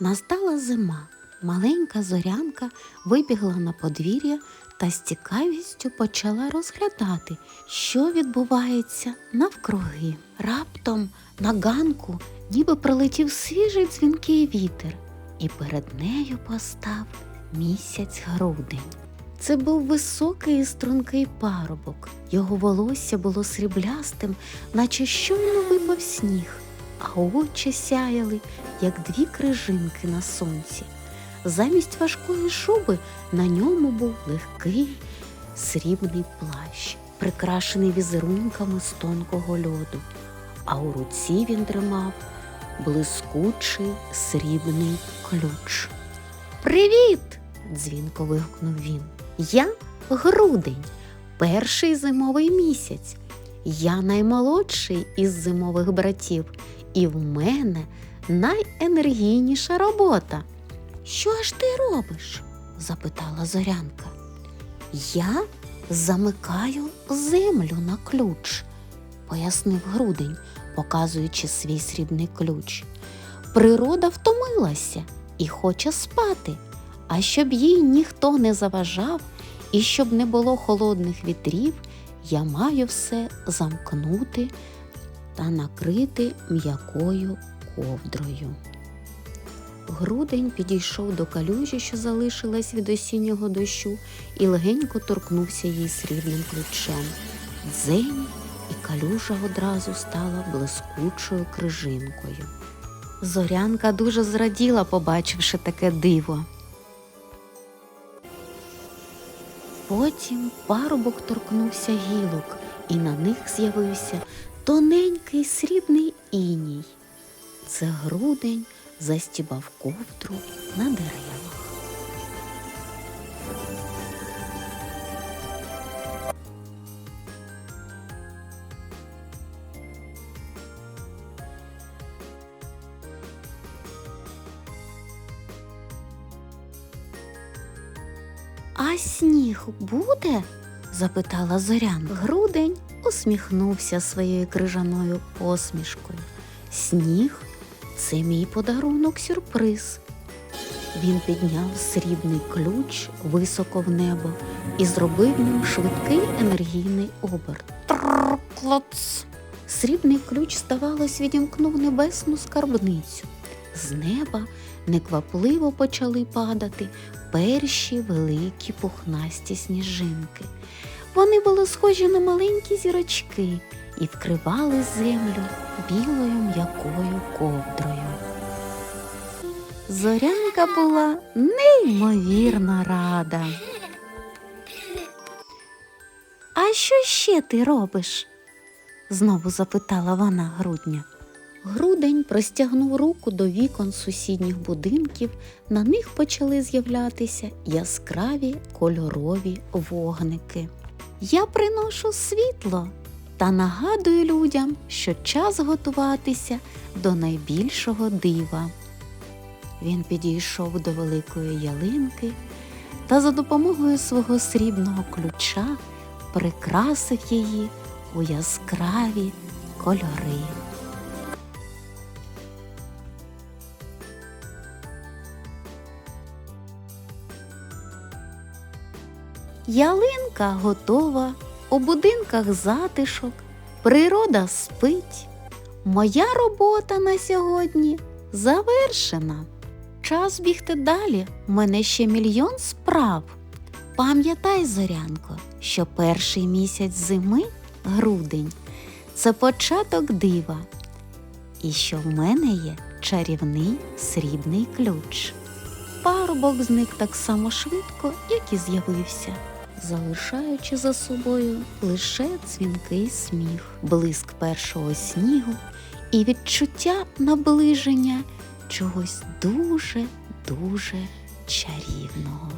Настала зима. Маленька зорянка вибігла на подвір'я та з цікавістю почала розглядати, що відбувається навкруги. Раптом на ганку ніби пролетів свіжий дзвінкий вітер, і перед нею постав місяць грудень. Це був високий і стрункий парубок. Його волосся було сріблястим, наче щойно випав сніг, а очі сяяли, як дві крижинки на сонці. Замість важкої шуби на ньому був легкий срібний плащ, прикрашений візерунками з тонкого льоду, а у руці він тримав блискучий срібний ключ. Привіт! дзвінко вигукнув він. Я грудень, перший зимовий місяць. Я наймолодший із зимових братів, і в мене найенергійніша робота. Що ж ти робиш? запитала зорянка. Я замикаю землю на ключ, пояснив грудень, показуючи свій срібний ключ. Природа втомилася і хоче спати, а щоб їй ніхто не заважав і щоб не було холодних вітрів, я маю все замкнути та накрити м'якою ковдрою. Грудень підійшов до калюжі, що залишилась від осіннього дощу, і легенько торкнувся їй срібним ключем. Дзень, і калюжа одразу стала блискучою крижинкою. Зорянка дуже зраділа, побачивши таке диво. Потім парубок торкнувся гілок, і на них з'явився тоненький срібний іній. Це грудень застібав ковдру на деревах. А сніг буде? Запитала Зорянка. Грудень усміхнувся своєю крижаною посмішкою. Сніг це мій подарунок сюрприз. Він підняв срібний ключ високо в небо і зробив ним швидкий енергійний оберт. Трр-клац! Срібний ключ, здавалось, відімкнув небесну скарбницю. З неба неквапливо почали падати перші великі пухнасті сніжинки. Вони були схожі на маленькі зірочки і вкривали землю білою м'якою ковдрою. Зорянка була неймовірно рада. А що ще ти робиш? знову запитала вона грудня. Грудень простягнув руку до вікон сусідніх будинків, на них почали з'являтися яскраві кольорові вогники. Я приношу світло та нагадую людям, що час готуватися до найбільшого дива. Він підійшов до великої ялинки та за допомогою свого срібного ключа прикрасив її у яскраві кольори. Ялинка готова, у будинках затишок, природа спить. Моя робота на сьогодні завершена. Час бігти далі, в мене ще мільйон справ. Пам'ятай, зорянко, що перший місяць зими грудень це початок дива, і що в мене є чарівний срібний ключ. Парубок зник так само швидко, як і з'явився, залишаючи за собою лише дзвінкий сміх, блиск першого снігу і відчуття наближення чогось дуже, дуже чарівного.